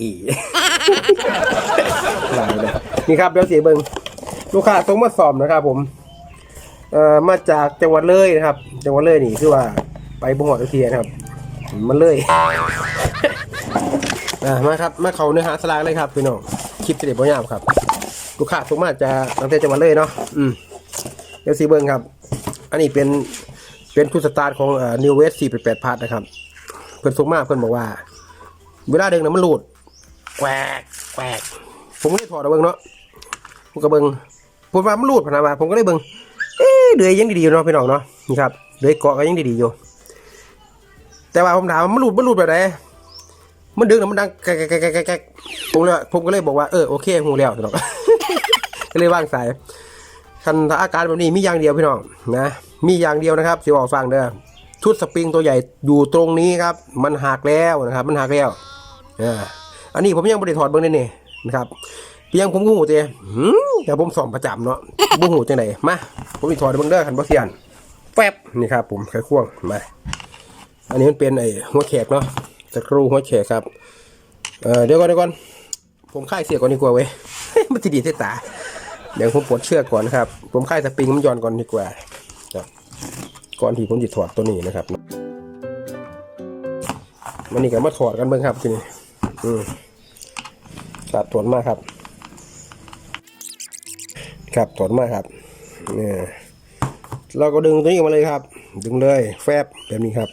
อีนี่ครับเดี๋ยวเสียเบิงลูกค้าส่งมาสอบนะครับ ผมเอ่อมาจากจังหวัดเลยนะครับ จังหวัดเลยนี่คือว่า ไปบุหอดเทียนะครับ มันเลยอ่ามาครับมาเขาเนื้อหาสลากเลยครับพี่น้องคลิปจะเด็ดบ่ยามครับ ลูกค้าส่งมาจากตั้งแต่จังหวัดเลยเนาะอืมเดี๋ยวสีเบิงครับ อันนี้เป็นเป็นทุสตาร์ทของเอ่อ New West 488พาร์ทนะครับ เพิ่นส่งมาเพิ่นบอกว่า เวลาเดินน่ะมันหลุด แกวกแกวกผมก็เลยถอดเอาเบิ่งเนาะผมก็เบิ่งผมว่ามันหลุดพนะว่าผมก็เลยเบิ่งเอ๊ะเดือยยังดีๆเนาะพี่น้องเนาะนี่ครับเดือยเกาะก็ยังดีๆอยู่แต่ว่าผมถามมันหลุดมันหลุดแบบไหนมันดึงแล้วมันดังแกกแกกแกแกผมเลยผมก็เลยบอกว่าเออโอเคหูแล้วพี่น้องก็เลยว่างสายคันถ้าอาการแบบนี้มีอย่างเดียวพี่น้องนะมีอย่างเดียวนะครับสิบอกฟังเด้อชุดสปริงตัวใหญ่อยู่ตรงนี้ครับ มันหักแล้วนะครับ มันหักแล้วอ่า อันนี้ผมยังไม่ได้ถอดเบิ้งนี่นี่นะครับเพียงผมก็หูเตะหืมแต่ผมสอบประจำเนาะบ่หูจังไหนมาผมมีถอดเบิ้งเด้อคันบ่เสียนแฟบนี่ครับผมไขควงมาอันนี้มันเป็นไอ้หัวแขกเนาะสกรูหัวแขกครับเออเดี๋ยวก่อนเดี๋ยวก่อนผมค่ายเสียก่อนดีกว่าเว้ยมันจะดีเสยตาเดี๋ยวผมปลดเชือกก่อนนะครับ ผมค่ายสปริงมันย้อนก่อนดีกว่าก่อนที่ผมจะถอดตัวนี้นะครับมันนี่ก็มาถอดกันเบิ่งครับทีนี้อืม ครับถอดมาครับ ครับถอดมาครับเนี่ยเราก็ดึงตัวนี้ออกมาเลยครับ ดึงเลยแฟบแบบนี้ครับ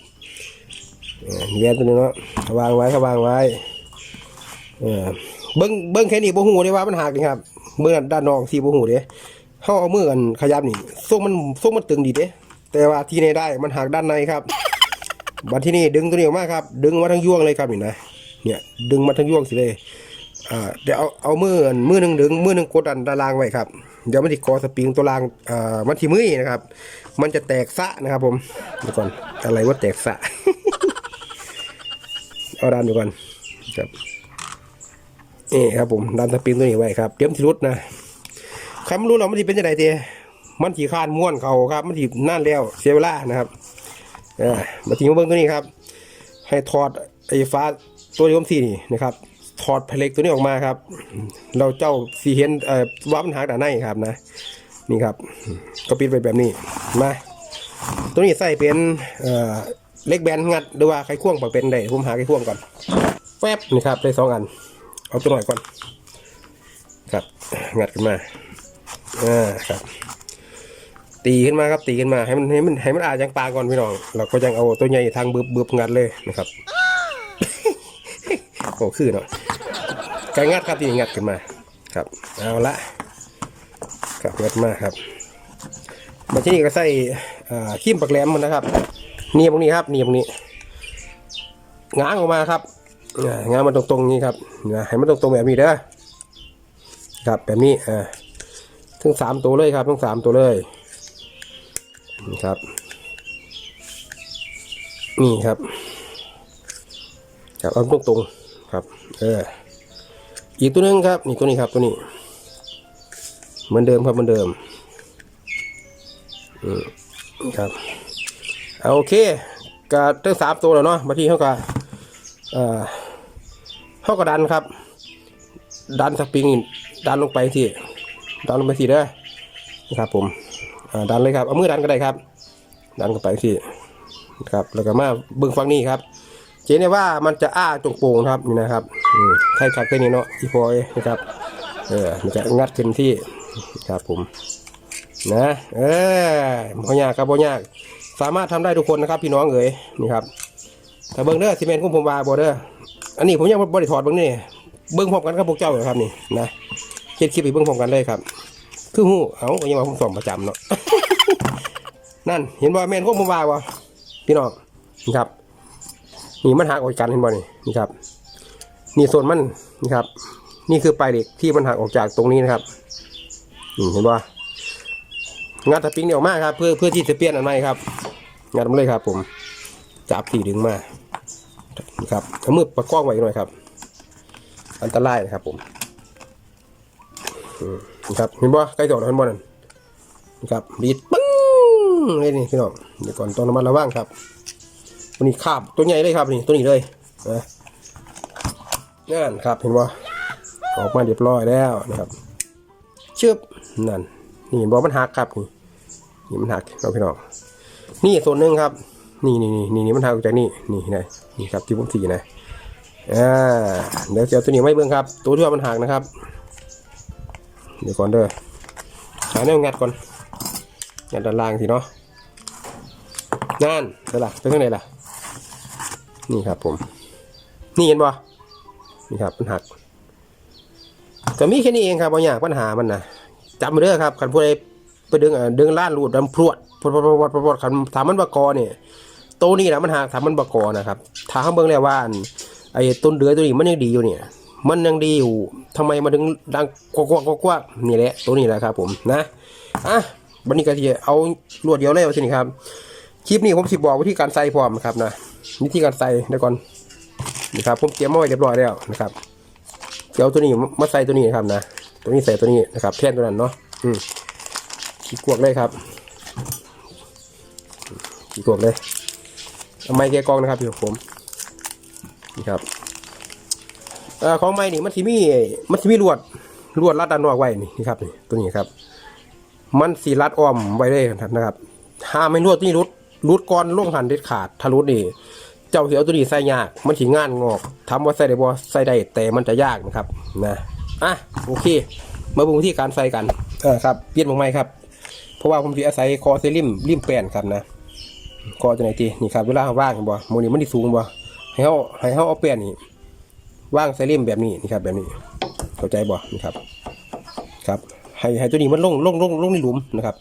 เออแวนตัวนี้เนาะวางไว้ครับวางไว้เออเบิ้งเบิ้งแค่นี้บ่หูเลยว่ามันหักนี่ครับเมื่อด้านนอกสีบ่หูเด้เฮาเอามือกันขยับนี่ทรงมันทรงมันตึงดีเด้แต่ว่าที่ไหนได้มันหักด้านในครับบัดที่นี่ดึงตัวนี้ออกมาครับ ดึงมาทั้งยวงเลยครับนี่นะเนี่ย ดึงมาทั้งยวงสิเลย อ่าเดี๋ยวเอาเอามืออันมือหนึ่งดึงมือหนึ่งกดอันด้านล่างไว้ครับ เดี๋ยวมันติดคอสปริงตัวล่างอ่ามันที่มือนะครับ มันจะแตกสะนะครับ ผมเดี๋ยวก่อนอะไรว่าแตกสะ เอาด้านดูก่อนครับนี่ครับผมดันสปริงตัวนี้ไว้ครับเตรียมที่รุดนะใครไม่รู้เรามันที่เป็นยังไงเตีมันถีคานม้วนเขาครับ มันถีนั่นแล้วเสียเวลานะครับอ่ามาทิ้งเบิ้งตัวนี้ครับ ให้ถอดไอ้ฟ้าตัวที่ผมสี่นี่นะครับ ถอดแผล็กตัวนี้ออกมาครับ เราเจ้าสีเห็นเอ่อว่ามันหักด้านในครับนะ นี่ครับ ก็ปิดไว้แบบนี้มาตัวนี้ใส่เป็นเอ่อเล็กแบนงัดหรือว่าไขควงปากเป็นได้ผมหาไขควงก่อนแฟบนี่ครับได้สองอัน เอาตัวหน่อยก่อน ครับงัดขึ้นมาอ่าครับ ตีขึ้นมาครับตีขึ้นมาให้มันให้มันให้มันอาจังปลาก่อนพี่น้องเราก็ยังเอาตัวใหญ่ทางเบือบบืบงัดเลยนะครับ โอ้คือเนาะ ไก่งัดครับที่งัดขึ้นมาครับเอาละครับงัดมาครับมาที่นี่ก็ใส่ขี้มปักแหลมมันนะครับเนียบตรงนี้ครับเนียบตรงนี้ง้างออกมาครับง้างมันตรงๆนี้ครับให้มันตรงๆแบบนี้เด้อครับแบบนี้อ่าทั้งสามตัวเลยครับทั้งสามตัวเลยนี่ครับนี่ครับครับเอาตรงๆครับ เออ อีกตัวหนึงครับนี่ตัวนี้ครับตัวนี้เหมือนเดิมครับเหมือนเดิมอืมครับเอาโอเคกะตั้งสามตัวแล้วเนาะมาที่เขากะเอ่อเขากระดันครับ ดันสปริงดันลงไปที่ดันลงไปที่เด้อนะครับ ผมดันเลยครับเอามือดันก็ได้ครับ ดันเข้าไปที่ครับแล้วก็มาเบิ้งฟังนี่ครับเจนเนี่ยว่ามันจะอ้าตรงโป่งครับนี่นะครับ ใช่ครับแค่นี้เนาะอีพอยนะครับ เออมันจะงัดขึ้นที่ครับผมนะเออบ่ยากครับบ่ยาก สามารถทำได้ทุกคนนะครับ พี่น้องเอ๋ยนี่ครับถ้าเบิ้งเด้อซีเมนต์ของผมวาบ่เด้ออันนี้ผมยังบ่ได้ถอดเบิ้งนี่เบิ้งพร้อมกันกับพวกเจ้าอยู่ครับนี่นะเฮ็ดคลิปไปเบิ้งพร้อมกันเลยครับ คือหูเอาก็ยังว่าผมสอนประจำเนาะนั่น เห็นบ่แม่นของผมวาบ่พี่น้องนี่ครับนี่มันหักออกกันเห็นบ่นี่นี่ครับ นี่ส่วนมันนี่ครับ นี่คือปลายเหล็กที่มันหักออกจากตรงนี้นะครับนี่เห็นบ่งานสปริงเดี่ยวมากครับ เพื่อเพื่อที่จะเปลี่ยนอันใหม่ครับงานมาเลยครับ ผมจับสีดึงมาครับเอามือประกอบไว้หน่อยครับ อันตรายนะครับ ผมนะครับเห็นบ่ใกล้จอดแล้วเห็นบ่นั่นนะครับดีดปึ้งเลยนี่พี่น้องเดี๋ยวก่อนต้องระมัดระวังครับตัวนี้คาบตัวใหญ่เลยครับนี่ตัวนี้เลยนะ นั่นครับเห็นบ่าออกมาเรียบร้อยแล้วนะครับชึบนั่นนี่เห็นบ่มันหักครับนี่นี่มันหักเราพี่น้องนี่ส่วนหนึ่งครับ นี่นี่นี่นี่นี่มันหักจากนี่นี่นะนี่ครับที่ผมสีนะอ่าเดี๋ยวเจะเอาตัวนี้ไม่เบิ่งครับ ตัวที่ว่ามันหักนะครับ เดี๋ยวก่อนเด้อหาแนวงัดก่อนงัดด้านล่างสิเนาะนั่นเดี๋ยวล่ะไปข้างในล่ะ นี่ครับผม นี่เห็นบ่ นี่ครับมันหักก็มีแค่นี้เองครับบางอย่างปัญหามันนะจำไว้เด้ครับคันผู้ใดไปดึงดึงล้านรูดดำพรวดพรวดพรวดพรวดพรวดคันถามมันบกอเนี่ยตัวนี้นะมันหักถามมันบกอนะครับถาเขาเบิ่งแล้วว่านไอ้ต้นเดือยตัวนี้มันยังดีอยู่เนี่ย มันยังดีอยู่ทำไมมาถึงดังกวักกวักกวักกวักนี่แหละตัวนี้แหละครับ ผมนะอะวันนี้ก็จะเอาลวดเดียวเลยว่าสิครับคลิปนี้ผมสิบอกวิธีการใส่พร้อมนะครับนะวิธีการใส่เดี๋ยวก่อน นี่ครับผมเตรียมมาไว้เรียบร้อยแล้วนะครับเดี๋ยวตัวนี้มาใส่ตัวนี้นะครับนะตัวนี้ใส่ตัวนี้นะครับแท่นตัวนั้นเนาะอืมขี้กวกเลยครับขี้กวกเลยเอาไม้แกกองนะครับพี่ผมนี่ครับอของไม้นี่มันสิมีมันสิมีลวดลวดรัดด้านนอกไว้นี่นี่ครับนี่ตัวนี้ครับ มันสีรัดอ้อมไว้เลยนะครับห้ามไม่ลวดตัวนี้รุดรุดก้อนล่วงหันเด็ดขาดถ้ารุดนี่ เจ้าเสียวตัวนี้ใส่ยาก มันถีงานงอกทำว่าใส่ได้บ่ใส่ได้แต่มันจะยากนะครับนะอะโอเค มาดูวิธีการใส่กันเออครับเปลี่ยนมาใหม่ครับ เพราะว่าผมจะอาศัยคอเซริมริมแป้นครับนะคอจะไหนตีนี่ครับเวลาว่างบ่โมนี่มันที่สูงบ่ให้เขาให้เขาเอาแป้นนี่ว่างเซริมแบบนี้นี่ครับ แบบนี้เข้าใจบ่นี่ครับครับให้ให้ตัวนี้มันลงลงลงลงในหลุมนะครับ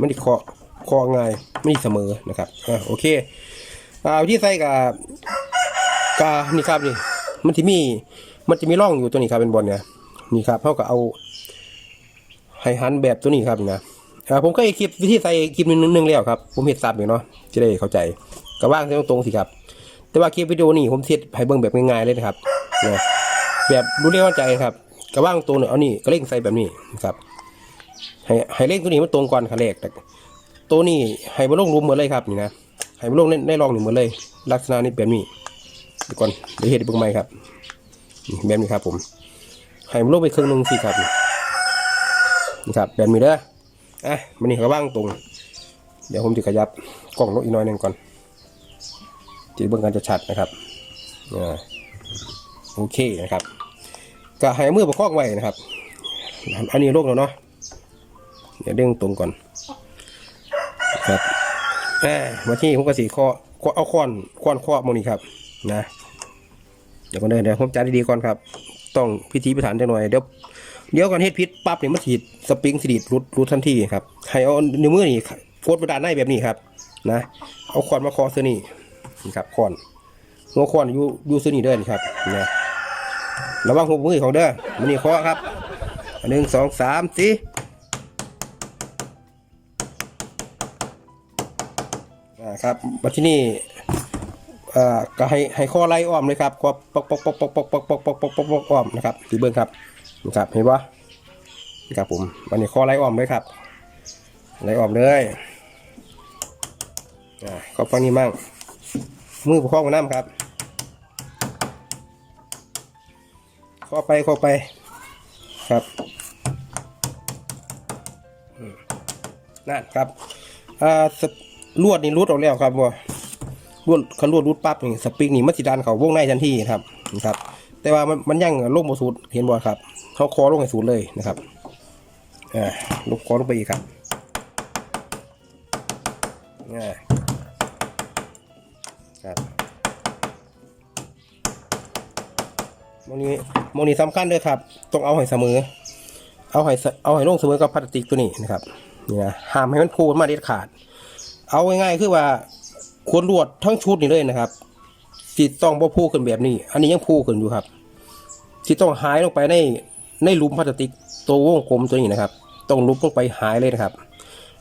มันที่คอคอง่ายไม่ได้เสมอนะครับอะโอเค อ่าวิธีใส่กับกานี่ครับนี่มันจะมีมันจะมีร่องอยู่ตัวนี้ครับเป็นบอลเนี่ยนี่ครับเขาก็เอาให้หันแบบตัวนี้ครับนะอ่าผมก็คลิปวิธีใส่คลิปหนึงนึงแล้วครับ ผมเห็นซับอยู่เนาะจะได้เข้าใจก็ว่างตรงๆสิครับ แต่ว่าคลิปวิดีโอนี้ผมเทสให้เบิ่งแบบง่ายๆเลยนะครับนะแบบรู้เรื่องเข้าใจครับก็ว่างตรงเนี่ยเอานี่ก็เล่งใส่แบบนี้ครับให้ให้เล่งตัวนี้มันตรงก่อนขั้นแรกแต่ตัวนี้ให้มันลงรุมเหมือนเลยครับนี่นะ ให้มันลงได้ได้ลองหนึ่งหมดเลย ลักษณะนี้แบบนี้เดี๋ยวก่อนเดี๋ยวเห็นเบิ่งใหม่ครับแบบนี้ครับผมให้มันลงไปครึ่งหนึงสิครับนี่ครับแบบนี้เด้ออะมันนี่ก็ว่างตรง เดี๋ยวผมจะขยับกล้องลงอีกน่อยหนึงก่อนจะเบิ่งกันจะชัดนะครับอ่าโอเคนะครับก็ให้มือประคองไว้นะครับ อันนี้ลงแล้วเนาะเดี๋ยวเด้งตรงก่อนครับ อ่ามาที่ผมก็สีคอคอเอาค้อนค้อนคอมงนี่ครับ นะ เดี๋ยวก่อนเดินเดี๋ยวผมจัดดีๆก่อนครับ ต้องพิธีพิถันจังหน่อยเดี๋ยวเดี๋ยวก่อนเฮ็ดพิษปั๊บเนี่ยมันถีดสปริงสีดรุดรุดทันทีครับให้เอานิ้วมือนี่โฟดไประดานในแบบนี้ครับ นะ เอาค้อนมาคอเสื้อนี่นี่ครับค้อนหัวค้อนอยู่อยู่เสื้อนี่เด้อนี่ครับนะระวังหัวมือของเด้อมันนี่คาะครับหนึ่งสองสามสี่ ครับมาที่นี่อ่าก็ให้ให้ข้อไล่อ้อมเลยครับข้อปอกปอกปอกปอกปอกปอกปอกปอกปอกปอกปอกอ้อมนะครับสีเบิ้งครับนะครับเห็นปะนี่ครับผมวันนี้ข้อไล่อ้อมเลยครับไล่อ้อมเลยอ่าข้อฟังนี้มั่งมือประคองกับน้ำครับข้อไปข้อไปครับนั่นครับอ่าส ลวดนี่รุดออกแล้วครับว่าลวดคันลวดรุดปั๊บนี่สปริงนี่มันสิดันเขาวงในทันทีครับนะครับ แต่ว่ามันมันยังลงบ่สูดเห็นบ่ครับเขาคอลงให้สูดเลยนะครับอ่าลงคอลงไปอีกครับอ่าครับโมนี้โมนี้สำคัญเลยครับ ต้องเอาให้เสมอ เอาให้เสเอาให้ลงเสมอกับพลาสติกตัวนี้นะครับนี่นะห้ามให้มันพูนมาเด็ดขาด เอาง่ายๆคือว่าควรรวดทั้งชุดนี่เลยนะครับจิต้องบ่พูขึ้นแบบนี้ อันนี้ยังพูขึ้นอยู่ครับจิต้องหายลงไปในในหลุมพลาสติกตัววงกลมตัวนี้นะครับ ต้องลุกลงไปหายเลยนะครับ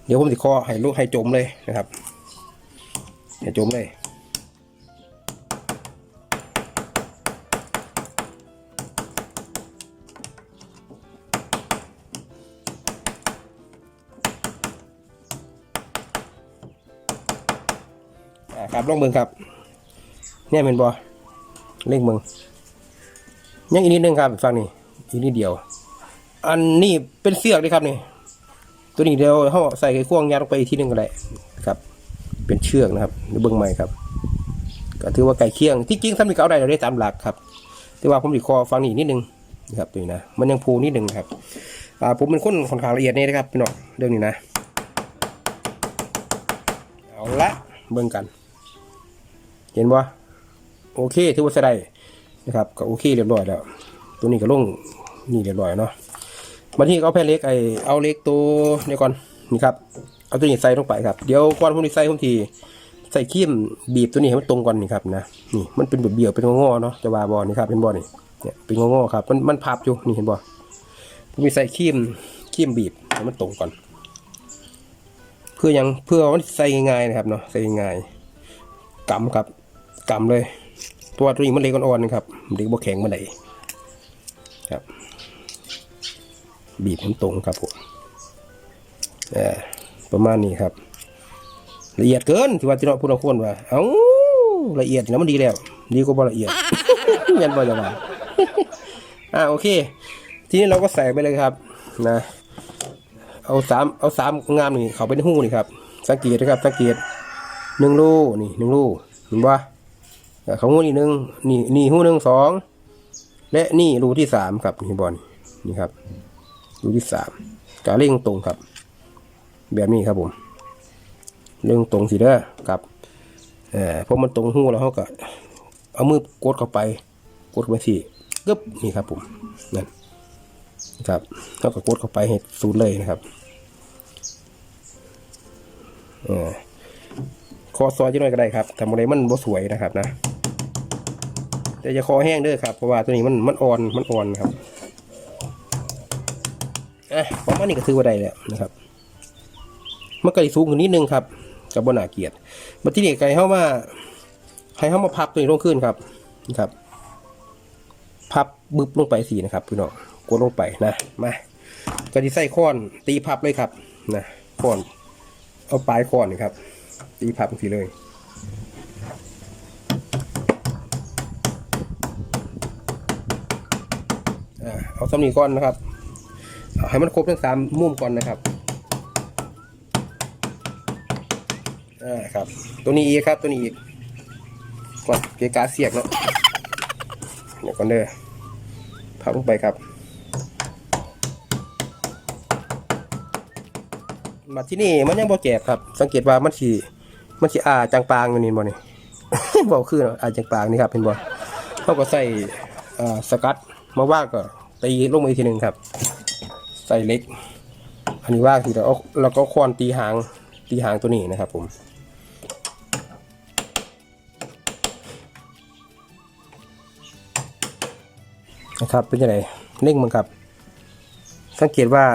เดี๋ยวผมสิคอให้ลุกให้จมเลยนะครับให้จมเลย ครับลองเบิ่งครับ เนี่ยเป็นบอเล่งเบิ่งยังอีกนิดนึงครับฟังนี่อีกนิดเดียว อันนี้เป็นเสือกเลยครับนี่ ตัวนี้เดียวเขาใส่ไขควงยัดลงไปอีกทีหนึ่งก็ได้ครับ เป็นเชือกนะครับในเบื้องใหม่ครับ ก็ถือว่าไก่เคียงที่จริงทำนี่ก็เอาได้เราได้ตามหลักครับ แต่ว่าผมดีคอฟังนี่นิดนึงนะครับตัวนี้นะมันยังพูนิดนึงครับอ่าผมเป็นคนค่อนข้างละเอียดนี่นะครับพี่น้องเรื่องนี้นะ เอาละเบิ่งกัน เห็นบ่โอเคถือว่าใช้ได้นะครับก็โอเคเรียบร้อยแล้ว ตัวนี้ก็ลงนี่เรียบร้อยเนาะมาที่ก็เอาแผ่นเล็กไอเอาเล็กตัวเดี๋ยวก่อนนี่ครับเอาตัวนี้ใส่ลงไปครับเดี๋ยวก่อนผมจะใส่ผมทีใส่ขีมบีบตัวนี้ให้มันตรงก่อนนี่ครับนะนี่มันเป็นแบบเบี่ยวเป็นงอๆเนาะจะวาบอนี่ครับเป็นบอนี่เนี่ยเป็นงอๆครับมันมันพับอยู่นี่เห็นบ่ผมมีใส่ขีมขีมบีบให้มันตรงก่อน เพื่อยังเพื่อว่ามันใส่ง่ายๆนะครับเนาะใส่ง่ายกำครับ กำเลย ตัวตัวนี้มันเล็กอ่อนๆนะครับมันเล็กบ่แข็งมาไหนครับ บีบให้มันตรงครับผมประมาณนี้ครับ ละเอียดเกินที่ว่าที่เราพูดเราควรว่า เอ้าละเอียดนะมันดีแล้วดีกว่าบ่ละเอียดยันบ่จะว่าอ่าโอเค ทีนี้เราก็ใส่ไปเลยครับ นะ เอาสามเอาสามงามนี่เขาไปในหู้นี่ครับ สังเกตนะครับสังเกตหนึ่งรูนี่หนึ่งรูเห็นปะ เขาหูนี่หนึ่งนี่นี่หูหนึ่งสองและนี่รูที่สามครับนี่บอลนี่ครับ รูที่สามกาเร่งตรงครับ แบบนี้ครับผมเร่งตรงสิเด้อครับเออพอมันตรงหูแล้วเขาก็เอามือกดเข้าไป กดไปสิกึบนี่ครับผมนั่นครับเขาก็กดเข้าไปให้สูดเลยนะครับเออคอซอยจะหน่อยก็ได้ครับทำอะไรมันบ่สวยนะครับนะ แต่จะคอแห้งเด้อครับเพราะว่าตัวนี้มันมันอ่อนมันอ่อนครับอะประมาณนี้ก็ถือว่าได้แล้วนะครับมันก็สิสูงขึ้นนิดนึงครับกับบนหนาเกียรติบัดที่นี่ไก่เข้ามาให้เข้ามาพับตัวนี้ลงขึ้นครับนะครับ พับบึบลงไปสีนะครับพี่น้องกดลงไปนะมาก็จะใส่ค้อนตีพับเลยครับนะค้อนเอาปลายค้อนนี่ครับ ตีพับสีเลย เอาสำนีก้อนนะครับให้มันครบทั้งสามมุมก่อนนะครับอ่าครับ ตัวนี้อีกครับตัวนี้อีกก่อนเกกาเสียกเนาะเดี๋ยวก่อนเด้อพับลงไปครับมาที่นี่มันยังบ่แจกครับ สังเกตว่ามันสีมันสีอาจางปางอยู่นี่บ่นี่บอกคืออาจางปางนี่ครับเห็นบ่เขาก็ใส่อ่าสกัดมาว่าก็ ตีลงมาอีกทีหนึ่งครับ ใส่เล็ก อันนี้ว่าทีแล้วเอาแล้วก็ควอนตีหางตีหางตัวนี้นะครับ ผมนะครับเป็นยังไงเร่งมันครับ สังเกตว่า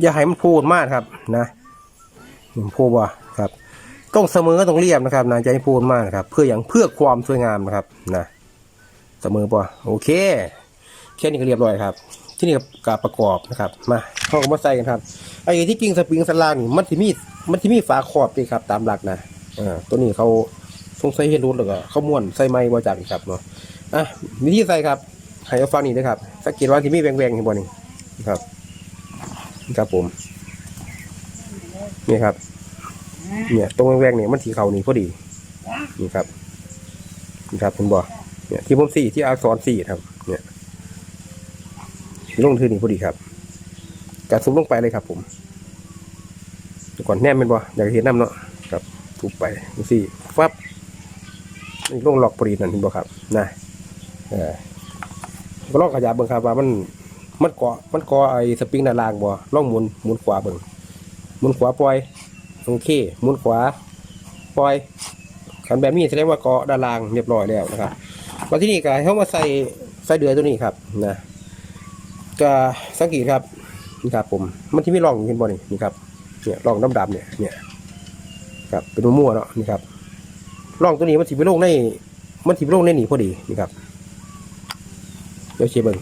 อย่าให้มันพูดมากครับนะผมพูดว่าครับ ต้องเสมอต้องเรียบนะครับนะจะให้พูดมากนะครับ เพื่ออย่างเพื่อความสวยงามนะครับนะเสมอป่ะโอเค ค่นี้ก็เรียบร้อยครับ ที่นี่กับประกอบนะครับ มาเข้ามาใส่กันครับไอ้ที่กิ่งสปริงสลางนี่มันที่มีมันที่มีฝาขอบดีครับตามหลักนะอ่าตัวนี้เขาสงสัยเห็นรุ่นหรือก็เขาม้วนใส่ไม้บอจักครับเนาะอะวิธีใส่ครับให้เอาฟังนี่นะครับสังเกตว่าที่มีแหวงๆเห็นบ่นี่นะครับนะครับผมนี่ครับ เนี่ยตรงแหวงๆเนี่ยมันสีเขานี่พอดีนี่ครับนี่ครับคุณบอเนี่ยที่ผมสี่ที่อักษรสี่ครับ เนี่ย ลงทือนี่พอดีครับกระซุมลงไปเลยครับ ผมก่อนแนมเป็นบ่อยากเห็นน้ำเนาะครับทุบไปดูสิฟับนี่ลงหลอกพอดีนั่นเห็นบ่ครับนะเออก็ลองขยับเบิ่งครับว่ามันมันเกาะมันเกาะไอ้สปริงหน้ารางบ่ลองหมุนหมุนขวาเบิ่งหมุนขวาปล่อยโอเคหมุนขวาปล่อยขันแบบนี้แสดงว่าเกาะด้านล่างเรียบร้อยแล้วนะครับมาที่นี่ก็ให้เขามาใส่ใส่เดือยตัวนี้ครับนะ ก็สังเกตครับนี่ครับผมมันที่ไม่ร่องเห็นบ่นี่นี่ครับเนี่ยร่องดำๆเนี่ยเนี่ยครับเป็นมั่วๆเนาะนี่ครับร่องตัวนี้มันสิไปลงในมันสิไปลงในนี่พอดีนี่ครับเดี๋ยวเชียร์เบิ่ง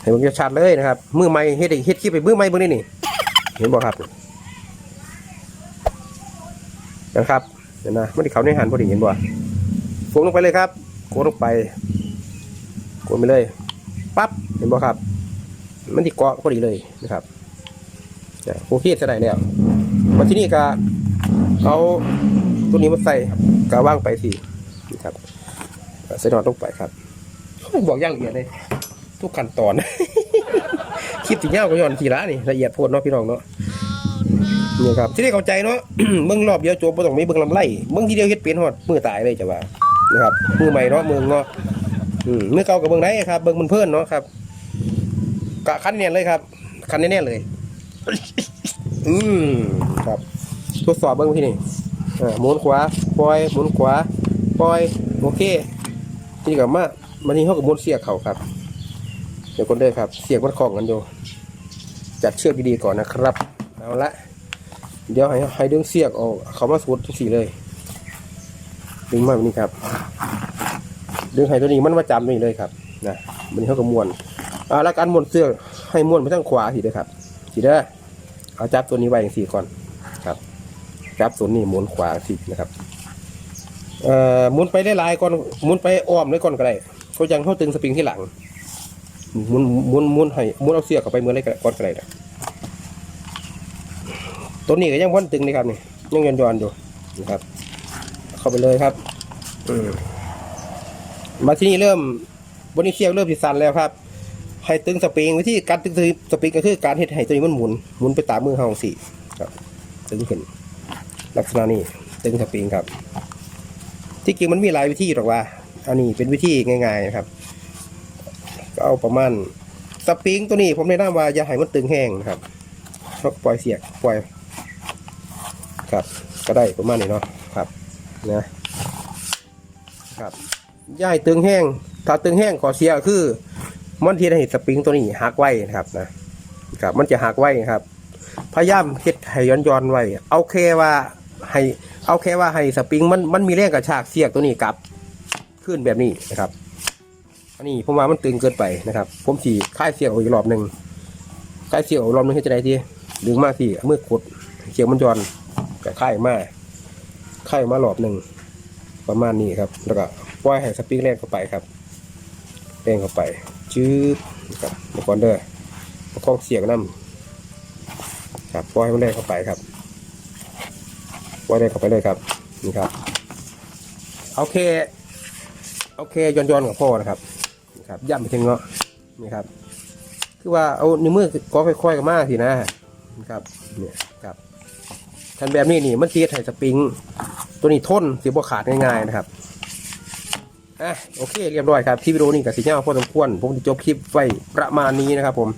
ให้เบิ่งชัดเลยนะครับมือไม้เฮ็ดเฮ็ดคลิปไปมือไม้เบิ่งนี่นี่เห็นบ่ครับนะครับเห็นนะมันที่เขาในหันพอดีเห็นบ่โกงลงไปเลยครับโกงลงไปกดไปเลย ปั๊บเห็นบ่ครับ มันติเกาะพอดีเลยนะครับโอเคจะได้แล้วมาที่นี่ก็เอาตัวนี้มาใส่กะว่างไปสินะครับใส่นอนลงไปครับบอกอย่างละเอียดเลยทุกขั้นตอน คลิปที่าก็ย้อนทีละนี่ละเอียดโพดเนาะพี่น้องเนาะนี่ครับที่ได้เข้าใจเนาะเบิ่งรอบเดียวจบบ่ต้องมีเบิ่งลำไรเบิ่งทีเดียวเฮ็ดเป็นฮอดมือตายเลยจะว่านะครับมือใหม่เนาะมือเนาะ อืมมือเก่ากับเบิ่งได้ครับ เบิ่งมันเพิ่อนเนาะครับกะคันแน่นเลยครับ คันแน่นๆเลย อืมครับทดสอบเบิ่งที่นี่อ่าหมุนขวาปล่อยหมุนขวาปล่อยโอเคทีนี้ก็มามานี่เฮาก็หมุนเสียกเขาครับ เดี๋ยวคนเด้อครับ เสียงมันคล้องกันอยู่จัดเชือกดีๆก่อนนะครับเอาละเดี๋ยวให้ให้ดึงเสียกออกเขามาสูดทุกสีเลย ดึงมาแบบนี้ครับ ดึงให้ตัวนี้มันมาจำนี่เลยครับนะมันนี้เขาก็ม้วนอ่าแล้วการม้วนเสื้อให้ม้วนไปทางขวาทีเด้อครับทีเด้อเอาจับตัวนี้ไว้อย่างสี่ก่อนครับจับตัวนี้หมุนขวาทีนะครับเอ่อหมุนไปได้หลายก่อนหมุนไปอ้อมเลยก่อนก็ได้เขายังเขาตึงสปริงที่หลังหมุนหมุนหมุนให้หมุนเอาเสียเข้าไปเหมือนไรก่อนก็ได้นะตัวนี้ก็ยังพ้นตึงนี่ครับนี่ยังย้อนย้อนๆอยู่นะครับ เข้าไปเลยครับ อืม มาที่นี่เริ่มบนนี้เสียกเริ่มติดสันแล้วครับให้ตึงสปริงวิธีการตึงสปริงก็คือการเฮ็ดให้ตัวนี้มันหมุนหมุนไปตามมือเฮาสิครับ ตึงขึ้น ลักษณะนี้ตึงสปริงครับ ที่จริงมันมีหลายวิธีหรอกว่า อันนี้เป็นวิธีง่ายๆนะครับ ก็เอาประมาณสปริงตัวนี้ผมแนะนำว่าอย่าให้มันตึงแห้งนะครับปล่อยเสียกปล่อยครับ ก็ได้ประมาณนี้เนาะครับนะครับ ย่าให้ตึงแห้ง ถ้าตึงแห้งขอเสียคือ มันที่ให้สปริงตัวนี้หักไว้นะครับนะครับ มันจะหักไว้นะครับ พยายามเฮ็ดให้ย้อนย้อนไว้ เอาแค่ว่าให้ เอาแค่ว่าให้สปริงมันมันมีแรงกระชากเสียกตัวนี้กลับ ขึ้นแบบนี้นะครับ อันนี้ผมว่ามันตึงเกินไปนะครับ ผมสีค่ายเสียงออกอีกรอบหนึ่งค่ายเสียงออกอีกรอบหนึงให้จะได้ทีดึงมากที่เมื่อกดเสียงมันย้อนกับค่ายมาค่ายมารอบหนึ่งประมาณนี้ครับ แล้วก็ ปล่อยให้สปริงแรงเข้าไปครับแรงเข้าไปจืดครับมาก่อนเด้อประคองเสียงน้ำครับปล่อยให้มันแรงเข้าไปครับปล่อยแรงเข้าไปเลยครับนี่ครับโอเคโอเคย้อนๆกับพ่อนะครับนะครับย่ำไปถึงเนาะนี่ครับ คือว่าเอานิ้วมือก็ค่อยๆกันมากทีนะนะครับเนี่ยครับทันแบบนี้นี่มันเทียไถ่สปริง ตัวนี้ทนเสียบขาดง่ายๆนะครับ อะโอเคเรียบร้อยครับที่วิดีโอนี้กับสีเงาพอสมควรผมจะจบคลิปไว้ประมาณนี้นะครับผม